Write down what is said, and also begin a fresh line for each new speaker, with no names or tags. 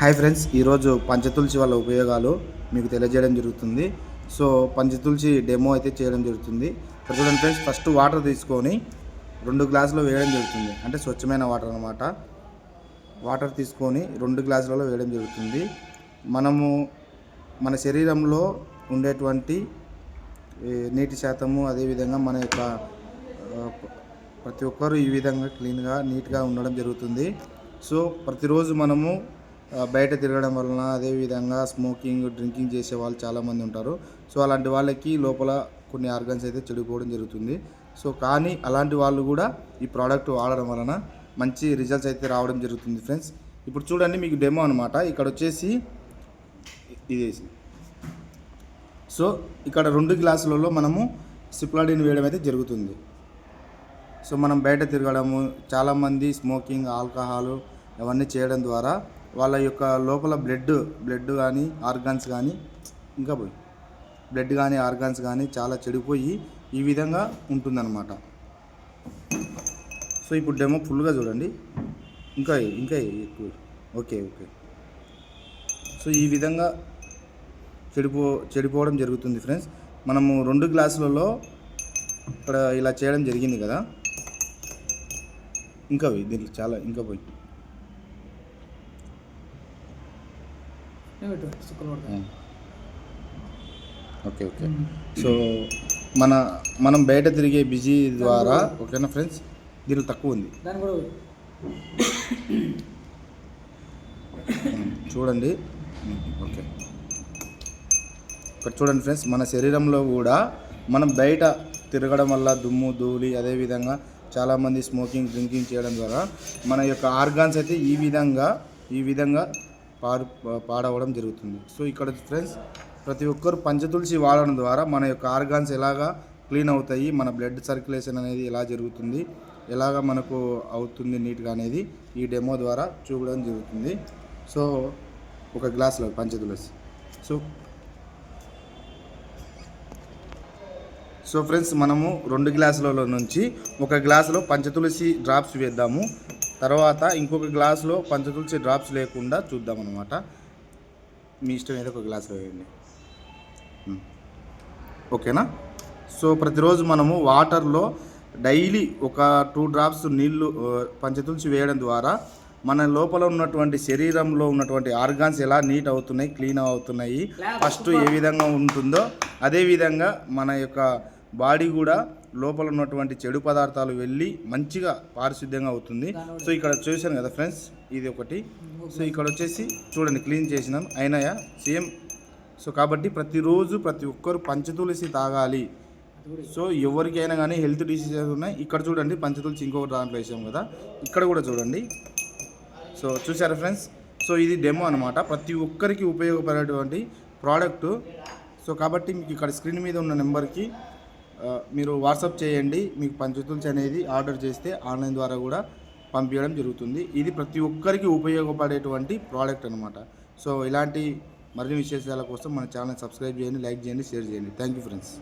Hi friends ఈరోజు పంచతులసి వల్ల ఉపయోగాలు మీకు తెలియజేయడం జరుగుతుంది. సో పంచతులసి డెమో అయితే చేయడం జరుగుతుంది. చూడండి ఫ్రెండ్స్ ఫస్ట్ వాటర్ తీసుకొని రెండు గ్లాసులో వేయడం జరుగుతుంది. అంటే స్వచ్ఛమైన వాటర్ అనమాట వాటర్ తీసుకొని రెండు గ్లాసులలో వేయడం జరుగుతుంది. మనము మన శరీరంలో ఉండేటువంటి నీటి శాతము అదేవిధంగా మన యొక్క ప్రతి ఒక్కరు ఈ విధంగా క్లీన్గా నీట్గా ఉండడం జరుగుతుంది. సో ప్రతిరోజు మనము బయట తిరగడం వలన అదేవిధంగా స్మోకింగ్ డ్రింకింగ్ చేసే వాళ్ళు చాలామంది ఉంటారు. సో అలాంటి వాళ్ళకి లోపల కొన్ని ఆర్గన్స్ అయితే చెడిపోవడం జరుగుతుంది. సో కానీ అలాంటి వాళ్ళు కూడా ఈ ప్రోడక్ట్ వాడడం వలన మంచి రిజల్ట్స్ అయితే రావడం జరుగుతుంది ఫ్రెండ్స్. ఇప్పుడు చూడండి మీకు డెమో అనమాట ఇక్కడ వచ్చేసి ఇది. సో ఇక్కడ రెండు గ్లాసులలో మనము సిప్లాడిన్ వేయడం అయితే జరుగుతుంది. సో మనం బయట తిరగడము చాలామంది స్మోకింగ్ ఆల్కహాలు అవన్నీ చేయడం ద్వారా వాళ్ళ యొక్క లోపల బ్లడ్ బ్లడ్ కానీ ఆర్గాన్స్ కానీ ఇంకా పోయి. బ్లడ్ కానీ ఆర్గాన్స్ కానీ చాలా చెడిపోయి ఈ విధంగా ఉంటుందన్నమాట. సో ఇప్పుడు డెమో ఫుల్గా చూడండి. ఇంకా ఇంకా ఎక్కువ. Okay okay. సో ఈ విధంగా చెడిపో చెడిపోవడం జరుగుతుంది ఫ్రెండ్స్. మనము రెండు గ్లాసులలో ఇక్కడ ఇలా చేయడం జరిగింది కదా. ఇంకా పోయి దీంట్లో చాలా ఇంకా పోయి. Okay okay. సో మన మనం బయట తిరిగే బిజీ ద్వారా ఓకేనా ఫ్రెండ్స్? దీనిలో తక్కువ ఉంది. చూడండి. ఓకే. ఇక్కడ చూడండి ఫ్రెండ్స్ మన శరీరంలో కూడా మనం బయట తిరగడం వల్ల దుమ్ము ధూళి అదేవిధంగా చాలామంది స్మోకింగ్ డ్రింకింగ్ చేయడం ద్వారా మన యొక్క ఆర్గాన్స్ అయితే ఈ విధంగా ఈ విధంగా పాడు పాడవడం జరుగుతుంది. సో ఇక్కడ ఫ్రెండ్స్ ప్రతి ఒక్కరు పంచతులసి వాడడం ద్వారా మన యొక్క ఆర్గాన్స్ ఎలాగా క్లీన్ అవుతాయి మన బ్లడ్ సర్క్యులేషన్ అనేది ఎలా జరుగుతుంది ఎలాగ మనకు అవుతుంది నీట్గా అనేది ఈ డెమో ద్వారా చూపడం జరుగుతుంది. సో ఒక గ్లాస్లో పంచతులసి సో సో ఫ్రెండ్స్ మనము రెండు గ్లాసులలో నుంచి ఒక గ్లాసులో పంచతులసి డ్రాప్స్ వేద్దాము. తర్వాత ఇంకొక గ్లాసులో పంచతులసి డ్రాప్స్ లేకుండా చూద్దాం అనమాట మీ ఇష్టం ఏదో ఒక గ్లాసులో వేయండి. ఓకేనా? సో ప్రతిరోజు మనము వాటర్లో డైలీ ఒక టూ డ్రాప్స్ నీళ్ళు పంచతులసి వేయడం ద్వారా మన లోపల ఉన్నటువంటి శరీరంలో ఉన్నటువంటి ఆర్గాన్స్ ఎలా నీట్ అవుతున్నాయి క్లీన్ అవుతున్నాయి ఫస్ట్ ఏ విధంగా ఉంటుందో అదే విధంగా మన యొక్క బాడీ కూడా లోపల ఉన్నటువంటి చెడు పదార్థాలు వెళ్ళి మంచిగా పారిశుద్ధ్యంగా అవుతుంది. సో ఇక్కడ చూశాను కదా ఫ్రెండ్స్ ఇది ఒకటి. సో ఇక్కడ వచ్చేసి చూడండి క్లీన్ చేసినాం. అయినాయా? సేమ్. సో కాబట్టి ప్రతిరోజు ప్రతి ఒక్కరు పంచతులసి తాగాలి. సో ఎవరికైనా కానీ హెల్త్ డిసీజెస్ ఉన్నాయి. ఇక్కడ చూడండి పంచతులసి ఇంకొకటి దాంట్లో వేసాం కదా. ఇక్కడ కూడా చూడండి. సో చూసారా ఫ్రెండ్స్? సో ఇది డెమో అనమాట ప్రతి ఒక్కరికి ఉపయోగపడేటువంటి ప్రోడక్ట్. సో కాబట్టి మీకు ఇక్కడ స్క్రీన్ మీద ఉన్న నెంబర్కి మీరు వాట్సాప్ చేయండి మీకు పంచతులసి అనేది ఆర్డర్ చేస్తే ఆన్లైన్ ద్వారా కూడా పంపించడం జరుగుతుంది. ఇది ప్రతి ఒక్కరికి ఉపయోగపడేటువంటి ప్రోడక్ట్ అనమాట సో ఇలాంటి మరిన్ని విశేషాల కోసం మన ఛానల్ సబ్స్క్రైబ్ చేయండి లైక్ చేయండి షేర్ చేయండి. Thank you friends.